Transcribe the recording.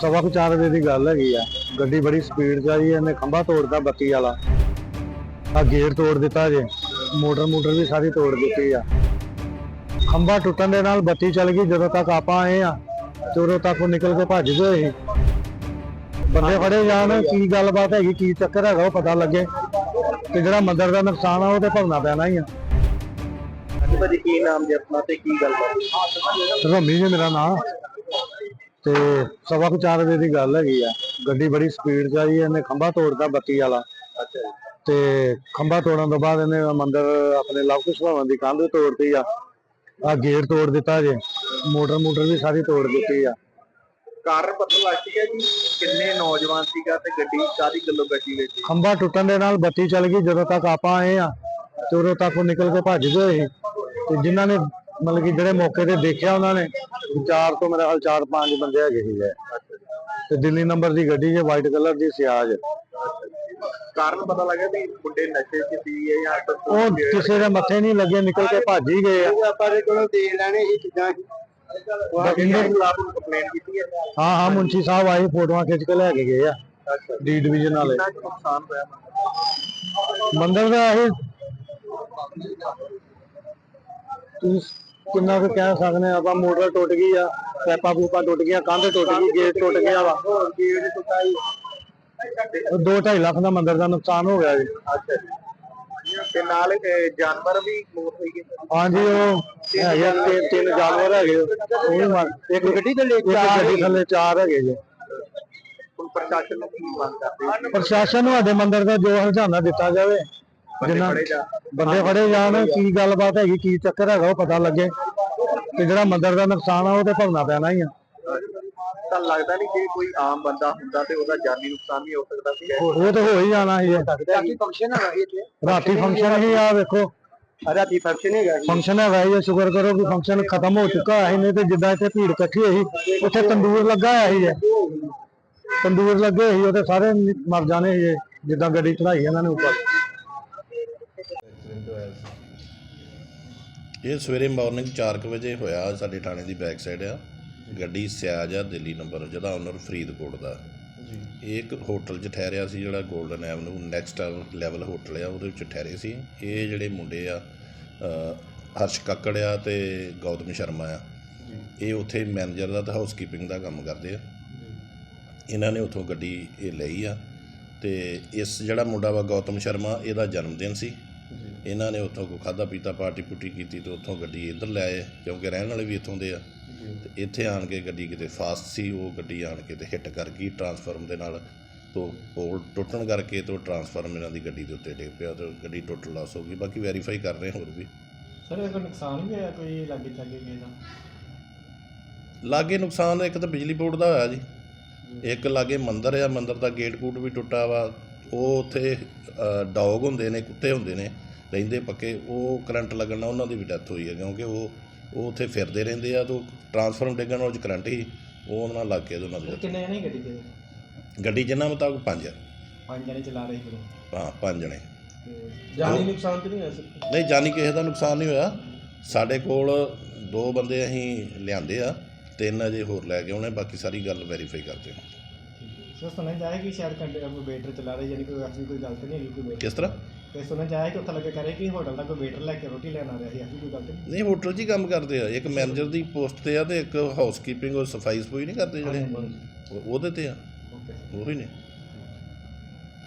ਸਵਾ ਕੁ ਚਾਰ ਵਜੇ ਦੀ ਗੱਲ ਹੈਗੀ ਆ। ਗੱਡੀ ਬੜੀ ਸਪੀਡ 'ਚ ਆਈ ਇਹਨੇ ਖੰਭਾ ਤੋੜਦਾ ਬੱਤੀ ਵਾਲਾ। ਆ ਗੇਟ ਤੋੜ ਦਿੱਤਾ ਜੇ। ਮੋਟਰ ਮੋਟਰ ਵੀ ਸਾਰੀ ਤੋੜ ਦਿੱਤੀ ਆ। ਖੰਭਾ ਟੁੱਟਣ ਦੇ ਨਾਲ ਬੱਤੀ ਚੱਲ ਗਈ ਜਦੋਂ ਤੱਕ ਆਪਾਂ ਆਏ ਆ ਤੇ ਉਦੋਂ ਤੱਕ ਉਹ ਨਿਕਲ ਕੇ ਭੱਜ ਗਏ ਸੀ। ਬੰਦੇ ਫੜੇ ਜਾਣ ਕੀ ਗੱਲਬਾਤ ਹੈਗੀ ਕੀ ਚੱਕਰ ਹੈਗਾ ਉਹ ਪਤਾ ਲੱਗੇ। ਤੇ ਜਿਹੜਾ ਮੰਦਰ ਦਾ ਨੁਕਸਾਨ ਆ ਉਹ ਤੇ ਭਰਨਾ ਪੈਣਾ ਹੀ ਆ। ਭਾਜੀ ਕੀ ਨਾਮ ਜੀ ਆਪਣਾ ਤੇ ਕੀ ਗੱਲ ਬਾਤ ਰਮੀ ਜੀ ਮੇਰਾ ਨਾਮ ਤੇ ਸਵਾ ਕੁ ਚਾਰ ਵਜੇ ਦੀ ਗੱਲ ਹੈਗੀ ਆ। ਗੱਡੀ ਬੜੀ ਸਪੀਡ 'ਚ ਆਈ ਇਹਨੇ ਖੰਭਾ ਤੋੜਦਾ ਬੱਤੀ ਵਾਲਾ। ਅੱਛਾ ਜੀ। ਤੇ ਖੰਭਾ ਤੋੜਨ ਤੋਂ ਬਾਅਦ ਇਹਨੇ ਮੰਦਰ ਆਪਣੇ ਲਵ ਕੁਸ਼ ਭਵਨ ਦੀ ਕੰਧ ਤੋੜਤੀ ਆ। ਆ ਗੇਟ ਤੋੜ ਦਿੱਤਾ ਜੇ। ਮੋਟਰ ਮੋਟਰ ਵੀ ਸਾਰੀ ਤੋੜ ਦਿੱਤੀ ਆ। ਕਾਰਨ ਪਤਾ ਲੱਗ ਗਿਆ ਜੀ। ਕਿੰਨੇ ਨੌਜਵਾਨ ਸੀਗਾ ਤੇ ਗੱਡੀ ਕਾਦੀ ਗੱਲੋਂ ਗੱਡੀ ਵਿੱਚ? ਖੰਭਾ ਟੁੱਟਣ ਦੇ ਨਾਲ ਬੱਤੀ ਚੱਲ ਗਈ। ਜਦੋਂ ਤੱਕ ਆਪਾਂ ਆਏ ਆ ਤੇ ਉਦੋਂ ਤੱਕ ਉਹ ਨਿਕਲ ਕੇ ਭੱਜ ਗਏ ਸੀ। ਤੇ ਜਿਨ੍ਹਾਂ ਨੇ ਮਤਲਬ ਕਿ ਜਿਹੜੇ ਮੌਕੇ ਤੇ ਦੇਖਿਆ ਉਹਨਾਂ ਨੇ ਚਾਰ ਤੋਂ ਮੇਰੇ ਹਾਲ ਚਾਰ ਪੰਜ ਬੰਦੇ ਹੈਗੇ ਸੀਗੇ। ਤੇ ਦਿੱਲੀ ਨੰਬਰ ਦੀ ਗੱਡੀ ਜੇ ਵਾਈਟ ਕਲਰ ਦੀ ਸਿਆਜ। ਕਾਰਨ ਪਤਾ ਲੱਗਾ ਵੀ ਮੁੰਡੇ ਨਸ਼ੇ 'ਚ ਸੀ ਜਾਂ ਉਹ ਕਿਸੇ ਦੇ ਮੱਥੇ ਨਹੀਂ ਲੱਗੇ ਨਿਕਲ ਕੇ ਭੱਜ ਹੀ ਗਏ ਆ। ਆਪਾਂ ਦੇ ਕੋਲੋਂ ਦੇ ਲੈਣੇ ਸੀ ਚੀਜ਼ਾਂ ਇਹਨਾਂ ਖਿਲਾਫ ਕੰਪਲੇਂਟ ਕੀਤੀ ਹੈ। ਹਾਂ ਹਾਂ ਮੁੰਸ਼ੀ ਸਾਹਿਬ ਆਏ ਫੋਟੋਆਂ ਖਿੱਚ ਕੇ ਲੈ ਕੇ ਗਏ ਆ। ਡੀ ਡਿਵੀਜ਼ਨ ਵਾਲੇ। ਮੰਦਰ ਦਾ ਇਹ ਤੁਸੀਂ ਕਿੰਨਾ ਕੁ ਕਹਿ ਸਕਦੇ ਆ ਆਪਾਂ ਮੋਟਰ ਟੁੱਟ ਗਈ ਆ ਪੈਪਾ ਪੂਪਾ ਟੁੱਟ ਗਿਆ ਕੰਧ ਟੁੱਟ ਗਈ ਗੇਟ ਟੁੱਟ ਗਿਆ ਵਾ। ਗੇਟ 2.5 ਲੱਖ ਦਾ ਮੰਦਰ ਦਾ ਨੁਕਸਾਨ ਹੋ ਗਿਆ ਜੀ। ਅੱਛਾ ਜੀ। ਤੇ ਨਾਲ ਜਾਨਵਰ ਵੀ ਮੌਤ ਹੋਈ ਗਈ ਹਾਂਜੀ ਉਹ ਹੈਗੇ ਤਿੰਨ ਤਿੰਨ ਜਾਨਵਰ ਹੈਗੇ ਉਹ ਵੀ ਮਰ ਇੱਕ ਗੱਡੀ ਥੱਲੇ ਚਾਰ ਗੱਡੀ ਥੱਲੇ ਚਾਰ ਹੈਗੇ ਜੀ। ਪ੍ਰਸ਼ਾਸਨ ਨੂੰ ਕੀ ਮੰਗ ਕਰਦੇ? ਪ੍ਰਸ਼ਾਸਨ ਨੂੰ ਸਾਡੇ ਮੰਦਰ ਦਾ ਜੋ ਹਰਜਾਨਾ ਦਿੱਤਾ ਜਾਵੇ ਜਿੰਨਾ ਬੰਦੇ ਫੜੇ ਜਾਣ ਕੀ ਗੱਲਬਾਤ ਹੈਗੀ ਕੀ ਚੱਕਰ ਹੈਗਾ ਉਹ ਪਤਾ ਲੱਗੇ। ਤੇ ਜਿਹੜਾ ਮੰਦਰ ਦਾ ਨੁਕਸਾਨ ਆ ਉਹ ਤੇ ਭਰਨਾ ਪੈਣਾ ਹੀ ਆ। ਤਾਂ ਲੱਗਦਾ ਨਹੀਂ ਜੇ ਕੋਈ ਆਮ ਬੰਦਾ ਹੁੰਦਾ ਤੇ ਉਹਦਾ ਜਾਨੀ ਨੁਕਸਾਨ ਵੀ ਹੋ ਸਕਦਾ ਸੀ। ਉਹ ਤਾਂ ਹੋ ਹੀ ਜਾਣਾ ਸੀ। ਰਾਤੀ ਫੰਕਸ਼ਨ ਹੈਗਾ ਇੱਥੇ। ਰਾਤੀ ਫੰਕਸ਼ਨ ਹੀ ਆ ਵੇਖੋ। ਰਾਤੀ ਫੰਕਸ਼ਨ ਹੈਗਾ ਫੰਕਸ਼ਨ ਹੈਗਾ ਇਹ ਸ਼ੁਕਰ ਕਰੋ ਕਿ ਫੰਕਸ਼ਨ ਖਤਮ ਹੋ ਚੁੱਕਾ ਹੈ ਨਹੀਂ ਤੇ ਜਿੱਦਾਂ ਇੱਥੇ ਭੀੜ ਇਕੱਠੀ ਹੋਈ ਸੀ, ਉੱਥੇ ਤੰਦੂਰ ਲੱਗਾ ਹੋਇਆ ਸੀ। ਇਹ। ਤੰਦੂਰ ਲੱਗੇ ਹੋਏ ਸੀ ਉਹਦੇ ਸਾਰੇ ਮਰ ਜਾਣੇ ਸੀ ਜਿੱਦਾਂ ਗੱਡੀ ਚੜਾਈ ਇਹਨਾਂ ਨੇ ਉੱਪਰ। ਇਹ ਸਵੇਰੇ ਮਾਰਨਿੰਗ 4:00 ਵਜੇ ਹੋਇਆ ਸਾਡੇ ਥਾਣੇ ਦੀ ਬੈਕ ਸਾਈਡ ਆ। ਗੱਡੀ ਸਿਆਜ ਆ ਦਿੱਲੀ ਨੰਬਰ ਜਿਹਦਾ ਓਨਰ ਫਰੀਦਕੋਟ ਦਾ। ਇਹ ਇੱਕ ਹੋਟਲ 'ਚ ਠਹਿਰਿਆ ਸੀ ਜਿਹੜਾ golden avenue next level hotel ਆ ਉਹਦੇ ਵਿੱਚ ਠਹਿਰੇ ਸੀ। ਇਹ ਜਿਹੜੇ ਮੁੰਡੇ ਆ ਅ, ਹਰਸ਼ ਕੱਕੜ ਆ ਤੇ ਗੌਤਮ ਸ਼ਰਮਾ ਆ। ਇਹ ਉੱਥੇ ਮੈਨੇਜਰ ਦਾ ਤੇ ਹਾਊਸਕੀਪਿੰਗ ਦਾ ਕੰਮ ਕਰਦੇ ਆ। ਇਹਨਾਂ ਨੇ ਉੱਥੋਂ ਗੱਡੀ ਇਹ ਲਈ ਆ ਤੇ ਇਸ ਜਿਹੜਾ ਮੁੰਡਾ ਵਾ ਗੌਤਮ ਸ਼ਰਮਾ ਇਹਦਾ ਜਨਮ ਦਿਨ ਸੀ। ਇਹਨਾਂ ਨੇ ਉੱਥੋਂ ਕੋ ਖਾਦਾ ਪੀਤਾ ਪਾਰਟੀ ਪੁੱਟੀ ਕੀਤੀ ਤੇ ਉੱਥੋਂ ਗੱਡੀ ਇੱਧਰ ਲੈ ਆਏ ਕਿਉਂਕਿ ਰਹਿਣ ਵਾਲੇ ਵੀ ਇੱਥੋਂ ਦੇ ਆ। ਤੇ ਇੱਥੇ ਆਣ ਕੇ ਗੱਡੀ ਕਿਤੇ ਫਾਸਟ ਸੀ ਉਹ ਗੱਡੀ ਆਣ ਕੇ ਤੇ ਹਿੱਟ ਕਰ ਗਈ ਟਰਾਂਸਫਾਰਮ ਦੇ ਨਾਲ। ਤੋਂ ਪੋਲ ਟੁੱਟਣ ਕਰਕੇ ਤੋਂ ਟਰਾਂਸਫਾਰਮ ਇਹਨਾਂ ਦੀ ਗੱਡੀ ਦੇ ਉੱਤੇ ਡਿੱਗ ਪਿਆ ਤੇ ਗੱਡੀ ਟੁੱਟ ਲਾਸ ਹੋ ਗਈ। ਬਾਕੀ ਵੈਰੀਫਾਈ ਕਰ ਰਹੇ ਹੋਰ ਵੀ। ਸਰ ਇਹ ਕੋਈ ਨੁਕਸਾਨ ਵੀ ਹੋਇਆ ਕੋਈ ਲਾਗੇ ਚਾਗੇ ਕਿਸੇ ਦਾ ਲਾਗੇ ਨੁਕਸਾਨ ਇੱਕ ਤਾਂ ਬਿਜਲੀ ਬੋਰਡ ਦਾ ਹੋਇਆ ਜੀ। ਇੱਕ ਲਾਗੇ ਮੰਦਿਰ ਆ ਮੰਦਿਰ ਦਾ ਗੇਟ ਕੂਟ ਵੀ ਟੁੱਟਾ ਵਾ। ਉਹ ਉੱਥੇ ਡੌਗ ਹੁੰਦੇ ਨੇ ਕੁੱਤੇ ਹੁੰਦੇ ਨੇ। ਰਹਿੰਦੇ ਪੱਕੇ ਉਹ ਕਰੰਟ ਲੱਗਣ ਨਾਲ ਉਹਨਾਂ ਦੀ ਵੀ ਡੈਥ ਹੋਈ ਹੈ ਕਿਉਂਕਿ ਉਹ ਉਹ ਉੱਥੇ ਫਿਰਦੇ ਰਹਿੰਦੇ ਆ ਤੋਂ ਟਰਾਂਸਫਾਰਮ ਡਿੱਗਣ ਨਾਲ 'ਚ ਕਰੰਟ ਹੀ ਉਹ ਉਹਨਾਂ ਨਾਲ ਲੱਗ ਕੇ ਤੇ ਉਹਨਾਂ ਦੀ ਕਿੰਨੇ ਜਣੇ ਗੱਡੀ ਤੇ। ਗੱਡੀ ਜਿੰਨਾ ਮੁਤਾਬਕ ਪੰਜ ਆ। ਪੰਜ ਜਣੇ ਚਲਾ ਰਹੇ ਸੀ ਹਾਂ ਪੰਜ ਜਣੇ। ਜਾਨੀ ਨੁਕਸਾਨ ਤੇ ਨਹੀਂ ਹੋਇਆ ਸਰ? ਨਹੀਂ ਜਾਨੀ ਕਿਸੇ ਦਾ ਨੁਕਸਾਨ ਨਹੀਂ ਹੋਇਆ। ਸਾਡੇ ਕੋਲ ਦੋ ਬੰਦੇ ਅਸੀਂ ਲਿਆਂਦੇ ਆ ਤਿੰਨ ਅਜੇ ਹੋਰ ਲੈ ਕੇ ਆਉਣੇ ਬਾਕੀ ਸਾਰੀ ਗੱਲ ਵੈਰੀਫਾਈ ਕਰਦੇ ਹਾਂ ਸਰ ਸੁਣਨ ਜਾਇਆ ਕਿ ਸ਼ਾਇਦ ਕੰਡੇ ਕੋਈ ਵੇਟਰ ਚਲਾ ਰਹੇ ਯਾਨੀ ਕੋਈ ਐਸੀ ਕੋਈ ਗਲਤ ਨਹੀਂ ਹੈਗੀ ਕੋਈ ਵੇਟਰ ਕਿਸ ਤਰ੍ਹਾਂ? ਤੇ ਸੁਣਨ ਜਾਇਆ ਕਿ ਉੱਥੇ ਲੱਗੇ ਕਰੇ ਕਿ ਹੋਟਲ ਦਾ ਕੋਈ ਵੇਟਰ ਲੈ ਕੇ ਰੋਟੀ ਲੈਣ ਆ ਰਿਹਾ ਸੀ ਐਸੀ ਕੋਈ ਗਲਤ ਨਹੀਂ। ਨਹੀਂ ਹੋਟਲ 'ਚ ਹੀ ਕੰਮ ਕਰਦੇ ਆ। ਇੱਕ ਮੈਨੇਜਰ ਦੀ ਪੋਸਟ ਤੇ ਆ ਤੇ ਇੱਕ ਹਾਊਸਕੀਪਿੰਗ ਔਰ ਸਫ਼ਾਈ ਸਫੂਈ ਨਹੀਂ ਕਰਦੇ ਜਿਹੜੇ? ਉਹ- ਉਹਦੇ ਤੇ ਆ। ਓਕੇ ਸਰ ਉਹੀ ਨੇ।